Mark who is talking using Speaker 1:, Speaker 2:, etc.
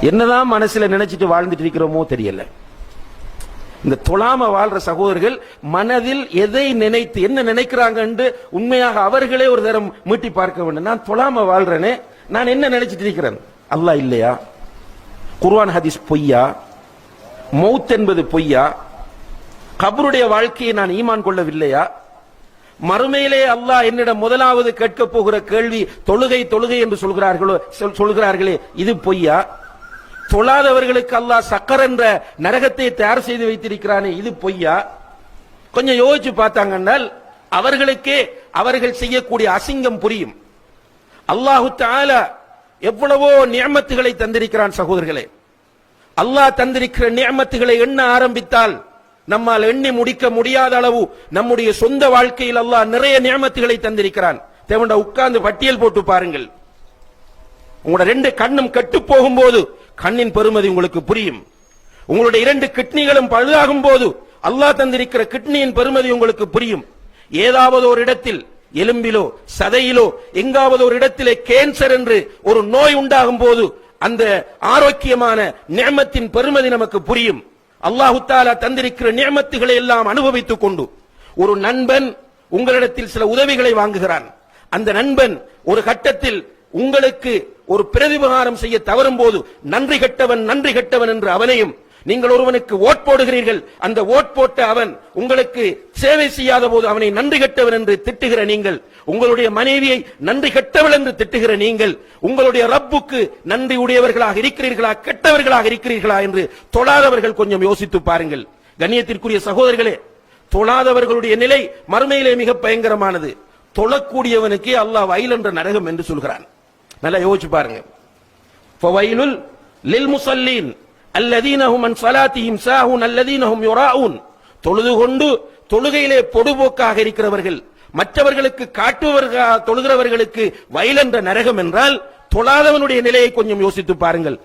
Speaker 1: என்னதான் மனசுல நினைச்சிட்டு வாழ்ந்துட்டு இருக்கிறோமோ தெரியல. இந்த தொழாம வாழ்ற சகோதரர்கள் மனதில் எதை நினைத்து என்ன நினைக்கிறாங்க உண்மையாக அவர்களே ஒரு தரம் மீட்டி பார்க்க வேண்டும். நான் தொழாம வாழ்றேனே நான் என்ன நினைச்சிட்டு இருக்கிறேன்? அல்லாஹ் இல்லையா? குர்வான் ஹதீஸ் பொய்யா? மௌத் என்பது பொய்யா? கபருடைய வாழ்க்கையை நான் ஈமான் கொள்ளவில்லையா? மறுமையிலே அல்லாஹ் என்னிடம் முதலாவது கேட்க போகிற கேள்வி தொழுகை தொழுகை என்று சொல்கிறார்களோ சொல்- சொல்கிறார்களே இது பொய்யா? தொழாதவர்களுக்கு அல்லாஹ் சக்கர் என்ற நரகத்தை தயார் செய்து வைத்திருக்கிறானே இது பொய்யா? கொஞ்சம் யோசிச்சு பார்த்தாங்கன்னால் அவர்களுக்கே அவர்கள் செய்யக்கூடிய அசிங்கம் புரியும். அல்லாஹு தஆலா எவ்வளவோ நியமத்துகளை தந்திருக்கிறான் சகோதரர்களே. அல்லாஹ் தந்திருக்கிற நியமத்துகளை எண்ண ஆரம்பித்தால் நம்மால் எண்ணி முடிக்க முடியாத அளவு நம்முடைய சொந்த வாழ்க்கையில் அல்லாஹ் நிறைய நியமத்துகளை தந்திருக்கிறான். தேவண்ட உட்கார்ந்து பட்டியல் போட்டு பாருங்கள். உங்களோட ரெண்டு கண்ணும் கெட்டு போகும்போது கண்ணின் பெருமதி உங்களுக்கு புரியும். உங்களுடைய இரண்டு கிட்னிகளும் பழுதாகும் போது அல்லாஹ் தந்திருக்கிற கிட்னியின் பெருமதி உங்களுக்கு புரியும். ஏதாவது ஒரு இடத்தில் எலும்பிலோ சதையிலோ எங்காவது ஒரு இடத்திலே கேன்சர் என்று ஒரு நோய் உண்டாகும் போது அந்த ஆரோக்கியமான நியமத்தின் பெருமதி நமக்கு புரியும். அல்லாஹு தாலா தந்திருக்கிற நியமத்துகளை எல்லாம் அனுபவித்துக் கொண்டு ஒரு நண்பன் உங்களிடத்தில் சில உதவிகளை வாங்குகிறான். அந்த நண்பன் ஒரு கட்டத்தில் உங்களுக்கு ஒரு பிரதிபகாரம் செய்ய தவறும் போது நன்றி கெட்டவன் நன்றி கெட்டவன் என்று அவனையும் நீங்கள் ஒருவனுக்கு ஓட் போடுகிறீர்கள். அந்த ஓட் போட்ட அவன் உங்களுக்கு சேவை செய்யாத போது அவனை நன்றி கெட்டவன் என்று திட்டுகிற நீங்கள் உங்களுடைய மனைவியை நன்றி கெட்டவள் என்று திட்டுகிற நீங்கள் உங்களுடைய ரப்புக்கு நன்றி உடையவர்களாக இருக்கிறீர்களா கெட்டவர்களாக இருக்கிறீர்களா என்று தொழாதவர்கள் கொஞ்சம் யோசித்து பாருங்கள். கண்ணியத்திற்குரிய சகோதரர்களே தொழாதவர்களுடைய நிலை மறுமையிலே மிக பயங்கரமானது. தொழக்கூடியவனுக்கே அல்லாஹ் வயல் என்ற நரகம் என்று சொல்கிறான். நல்லா யோசிச்சு பாருங்க. ஃபவைலுல் லில் முஸல்லீன் அல்லதீனஹும் அன் ஸலாத்திஹிம் சாஹூன் அல்லதீனஹும் யுராஊன் தொழுது கொண்டு தொழுகையிலே பொடுபோக்காக இருக்கிறவர்கள் மற்றவர்களுக்கு காட்டுவர்கள் தொழுகிறவர்களுக்கு வயல் என்ற நரகம் என்றால் தொழாதவனுடைய நிலையை கொஞ்சம் யோசித்து பாருங்கள்.